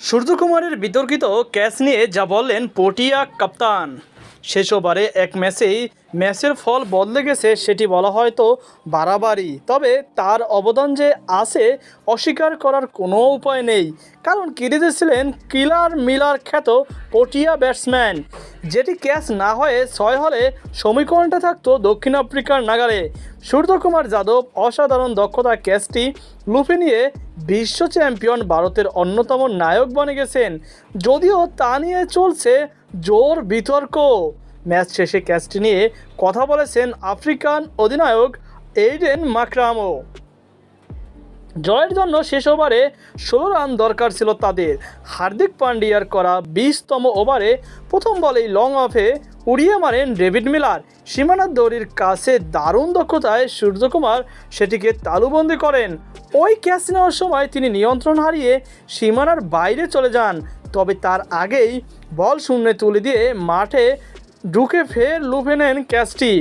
সূর্যকুমারের বিতর্কিত ক্যাচ নিয়ে যা বললেন পটিয়া কাপ্তান। শেষ ওভারে এক ম্যাচেই ম্যাচের ফল বদলে গেছে সেটি বলা হয়তো বাড়াবাড়ি। তবে তার অবদান যে আছে অস্বীকার করার কোনো উপায় নেই। কারণ কিরিতে ছিলেন কিলার মিলার খ্যাত পটিয়া ব্যাটসম্যান। যেটি ক্যাচ না হয়ে ছয় হলে সমীকরণটা থাকতো দক্ষিণ আফ্রিকার নাগালে সূর্যকুমার যাদব অসাধারণ দক্ষতা ক্যাচটি লুফে নিয়ে বিশ্ব চ্যাম্পিয়ন ভারতের অন্যতম নায়ক বনে গেছেন। যদিও তা নিয়ে চলছে জোর বিতর্ক। ম্যাচ শেষে ক্যাচটি নিয়ে কথা বলেছেন আফ্রিকান অধিনায়ক এইডেন মাকরামো। জয়ের জন্য শেষ ওভারে ষোলো রান দরকার ছিল তাদের। হার্দিক পান্ডিয়ার করা বিশতম ওভারে প্রথম বলেই লং অফে উড়িয়ে মারেন ডেভিড মিলার। সীমানার দৌড়ির কাছে দারুণ দক্ষতায় সূর্যকুমার সেটিকে তালুবন্দি করেন। ওই ক্যাচ নেওয়ার সময় তিনি নিয়ন্ত্রণ হারিয়ে সীমানার বাইরে চলে যান। তবে তার আগেই বল শূন্যে তুলে দিয়ে মাঠে ঢুকে ফের লুফে নেন ক্যাচটি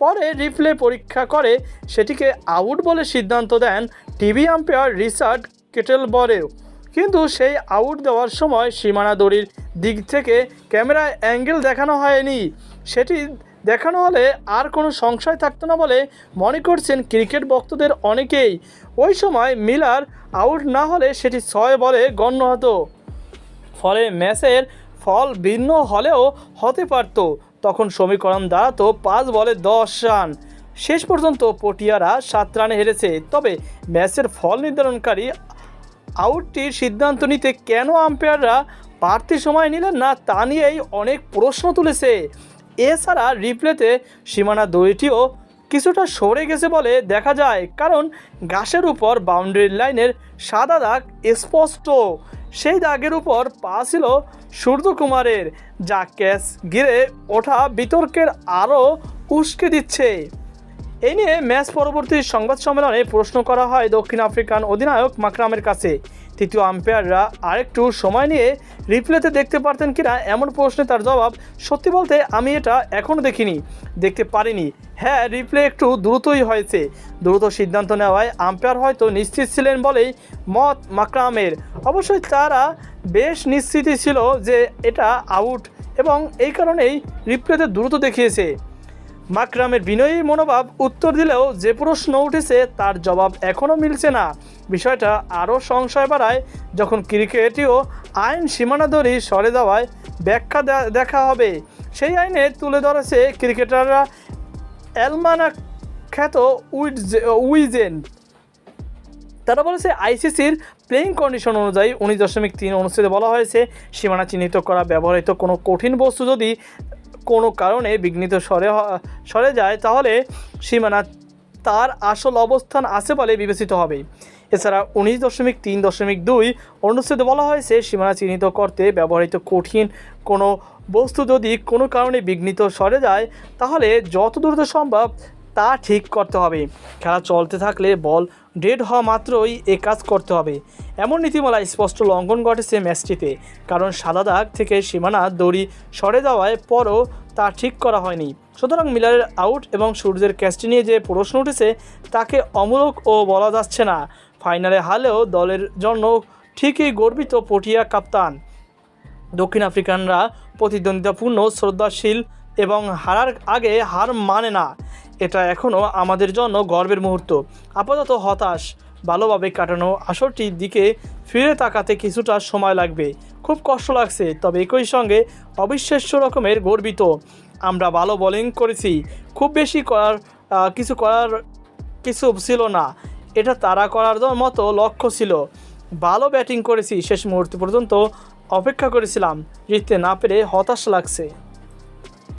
পরে রিপ্লে পরীক্ষা করে সেটিকে আউট বলে সিদ্ধান্ত দেন টিভি আম্পায়ার রিচার্ড কেটেলবরেও। কিন্তু সেই আউট দেওয়ার সময় সীমানা দড়ির দিক থেকে ক্যামেরায় অ্যাঙ্গেল দেখানো হয়নি। সেটি দেখানো হলে আর কোনো সংশয় থাকতো না বলে মনে করছেন ক্রিকেট ভক্তদের অনেকেই। ওই সময় মিলার আউট না হলে সেটি ছয় বলে গণ্য হতো। ফলে ম্যাচের ফল ভিন্ন হলেও হতে পারত। তখন সমীকরণ দাঁড়াতো পাঁচ বলে দশ রান। শেষ পর্যন্ত পটিয়ারা সাত রানে হেরেছে। তবে ম্যাচের ফল নির্ধারণকারী আউটটির সিদ্ধান্ত নিতে কেন আম্পায়াররা বাড়তি সময় নিলেন না তা নিয়েই অনেক প্রশ্ন তুলেছে। এছাড়া রিপ্লেতে সীমানা দড়িটিও কিছুটা সরে গেছে বলে দেখা যায়, কারণ ঘাসের উপর বাউন্ডারি লাইনের সাদা দাগ স্পষ্ট। সেই দাগের উপর পা ছিল সূর্যকুমারের, যা ক্যাচ ঘিরে ওঠা বিতর্কের আরও উস্কে দিচ্ছে। এই নিয়ে ম্যাচ পরবর্তী সংবাদ সম্মেলনে প্রশ্ন করা হয় দক্ষিণ আফ্রিকান অধিনায়ক মাকরামের কাছে। তৃতীয় আম্পায়াররা আরেকটু সময় নিয়ে রিপ্লেতে দেখতে পারতেন কিনা এমন প্রশ্নে তার জবাব, সত্যি বলতে আমি এটা এখনও দেখিনি। দেখতে পারিনি। হ্যাঁ রিপ্লে একটু দ্রুতই হয়েছে। দ্রুত সিদ্ধান্ত নেওয়ায় আম্পায়ার হয়তো নিশ্চিত ছিলেন বলেই মত মাকরামের। অবশ্যই তারা বেশ নিশ্চিতই ছিল যে এটা আউট এবং এই কারণেই রিপ্লেতে দ্রুত দেখিয়েছে। মাকরামের বিনয়ী মনোভাব উত্তর দিলেও যে প্রশ্ন উঠেছে তার জবাব এখনও মিলছে না। বিষয়টা আরও সংশয় বাড়ায় যখন ক্রিকেটেও আইন সীমানা দড়ি সরে দেওয়ায় ব্যাখ্যা দেখা হবে। সেই আইনে তুলে ধরেছে ক্রিকেটাররা অ্যালমানা খ্যাত উইজ উইজেন। তারা বলেছে, আইসিসির প্লেইং কন্ডিশন অনুযায়ী উনিশ দশমিক তিন অনুচ্ছেদে বলা হয়েছে, সীমানা চিহ্নিত করা ব্যবহৃত কোনো কঠিন বস্তু যদি কোনো কারণে বিঘ্নিত সরে সরে যায়, তাহলে সীমানা তার আসল অবস্থান আছে বলে বিবেচিত হবে। এছাড়া উনিশ দশমিক তিন দশমিক দুই অনুচ্ছেদে বলা হয়েছে, সীমানা চিহ্নিত করতে ব্যবহৃত কঠিন কোনো বস্তু যদি কোনো কারণে বিঘ্নিত সরে যায়, তাহলে যত দ্রুত সম্ভব তা ঠিক করতে হবে। খেলা চলতে থাকলে বল ডেড হওয়া মাত্রই এ কাজ করতে হবে। এমন নীতিমালা স্পষ্ট লঙ্ঘন ঘটেছে ম্যাচটিতে, কারণ সাদা দাগ থেকে সীমানা দড়ি সরে যাওয়ায় পরও তা ঠিক করা হয়নি। সুতরাং মিলারের আউট এবং সূর্যের ক্যাচটি নিয়ে যে প্রশ্ন উঠেছে, তাকে অমূলক ও বলা যাচ্ছে না। ফাইনালে হারলেও দলের জন্য ঠিকই গর্বিত পটিয়া কাপ্তান। দক্ষিণ আফ্রিকানরা প্রতিদ্বন্দ্বিতাপূর্ণ, শ্রদ্ধাশীল এবং হারার আগে হার মানে না। এটা এখনও আমাদের জন্য গর্বের মুহূর্ত। আপাতত হতাশ, ভালোভাবে কাটানো আসরটির দিকে ফিরে তাকাতে কিছুটা সময় লাগবে। খুব কষ্ট লাগছে, তবে একই সঙ্গে অবিশ্বাস্য রকমের গর্বিত। আমরা ভালো বোলিং করেছি, খুব বেশি করার কিছু করার কিছু ছিল না। এটা তারা করার মতো লক্ষ্য ছিল। ভালো ব্যাটিং করেছি, শেষ মুহূর্ত পর্যন্ত অপেক্ষা করেছিলাম। জিততে না পেরে হতাশ লাগছে।